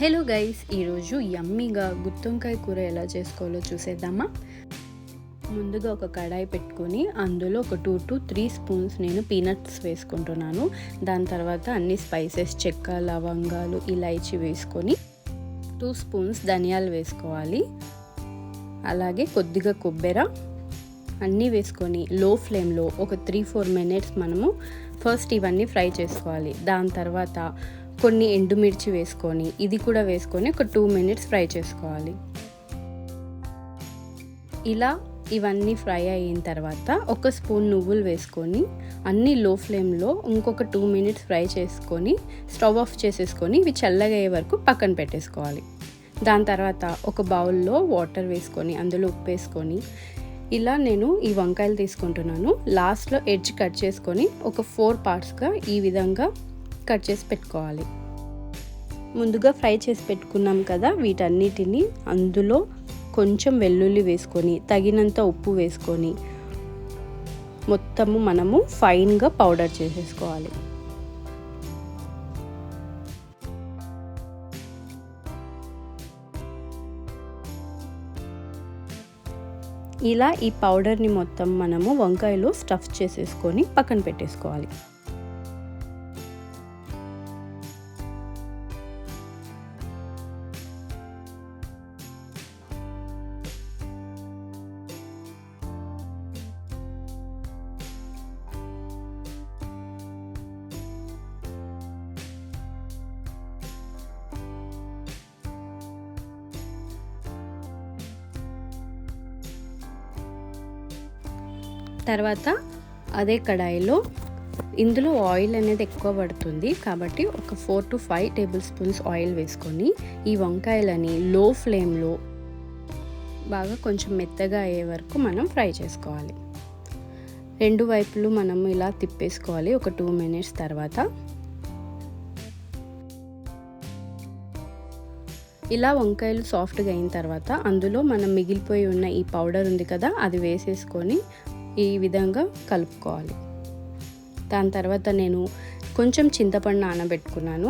Hello guys ఈరోజు యమ్మీగా గుత్తొంకాయ కూర ఎలా చేసుకోవాలో చూసేద్దామా? ముందుగా ఒక కడాయి పెట్టుకొని అందులో ఒక టూ టు త్రీ స్పూన్స్ నేను పీనట్స్ వేసుకుంటున్నాను. దాని తర్వాత అన్ని స్పైసెస్ చెక్క లవంగాలు ఇలాయచి వేసుకొని టూ స్పూన్స్ ధనియాలు వేసుకోవాలి. అలాగే కొద్దిగా కొబ్బెర అన్నీ వేసుకొని లో ఫ్లేమ్లో ఒక త్రీ ఫోర్ మినిట్స్ మనము ఫస్ట్ ఇవన్నీ ఫ్రై చేసుకోవాలి. దాని తర్వాత కొన్ని ఎండుమిర్చి వేసుకొని ఇది కూడా వేసుకొని ఒక టూ మినిట్స్ ఫ్రై చేసుకోవాలి. ఇలా ఇవన్నీ ఫ్రై అయిన తర్వాత ఒక స్పూన్ నువ్వులు వేసుకొని అన్నీ లో ఫ్లేమ్లో ఇంకొక టూ మినిట్స్ ఫ్రై చేసుకొని స్టవ్ ఆఫ్ చేసేసుకొని ఇవి చల్లగయ్యే వరకు పక్కన పెట్టేసుకోవాలి. దాని తర్వాత ఒక బౌల్లో వాటర్ వేసుకొని అందులో ఉప్పు వేసుకొని ఇలా నేను ఈ వంకాయలు తీసుకుంటున్నాను. లాస్ట్లో ఎడ్జ్ కట్ చేసుకొని ఒక ఫోర్ పార్ట్స్గా ఈ విధంగా కట్ చేసి పెట్టుకోవాలి. ముందుగా ఫ్రై చేసి పెట్టుకున్నాం కదా వీటన్నిటిని అందులో కొంచెం వెల్లుల్లి వేసుకొని తగినంత ఉప్పు వేసుకొని మొత్తము మనము ఫైన్గా పౌడర్ చేసేసుకోవాలి. ఇలా ఈ పౌడర్ని మొత్తం మనము వంకాయలో స్టఫ్ చేసేసుకొని పక్కన పెట్టేసుకోవాలి. తర్వాత అదే కడాయిలో ఇందులో ఆయిల్ అనేది ఎక్కువ పడుతుంది. కాబట్టి ఒక four to five tablespoons oil వేసుకొని ఈ వంకాయలని లో ఫ్లేమ్లో బాగా కొంచెం మెత్తగా అయ్యే వరకు మనం ఫ్రై చేసుకోవాలి. రెండు వైపులు మనం ఇలా తిప్పేసుకోవాలి ఒక టూ మినిట్స్ తర్వాత. ఇలా వంకాయలు సాఫ్ట్గా అయిన తర్వాత అందులో మనం మిగిలిపోయి ఉన్న ఈ పౌడర్ ఉంది కదా అది వేసేసుకొని ఈ విధంగా కలుపుకోవాలి. దాని తర్వాత నేను కొంచెం చింతపండు నానబెట్టుకున్నాను.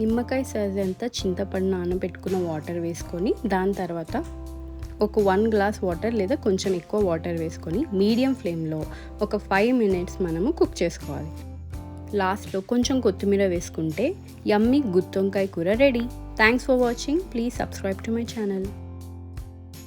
నిమ్మకాయ సైజ్ ఎంత చింతపండు నానబెట్టుకున్న వాటర్ వేసుకొని దాని తర్వాత ఒక వన్ గ్లాస్ వాటర్ లేదా కొంచెం ఎక్కువ వాటర్ వేసుకొని మీడియం ఫ్లేమ్లో ఒక ఫైవ్ మినిట్స్ మనము కుక్ చేసుకోవాలి. లాస్ట్లో కొంచెం కొత్తిమీర వేసుకుంటే యమ్మీ గుత్తొంకాయ కూర ready thanks for watching please subscribe to my channel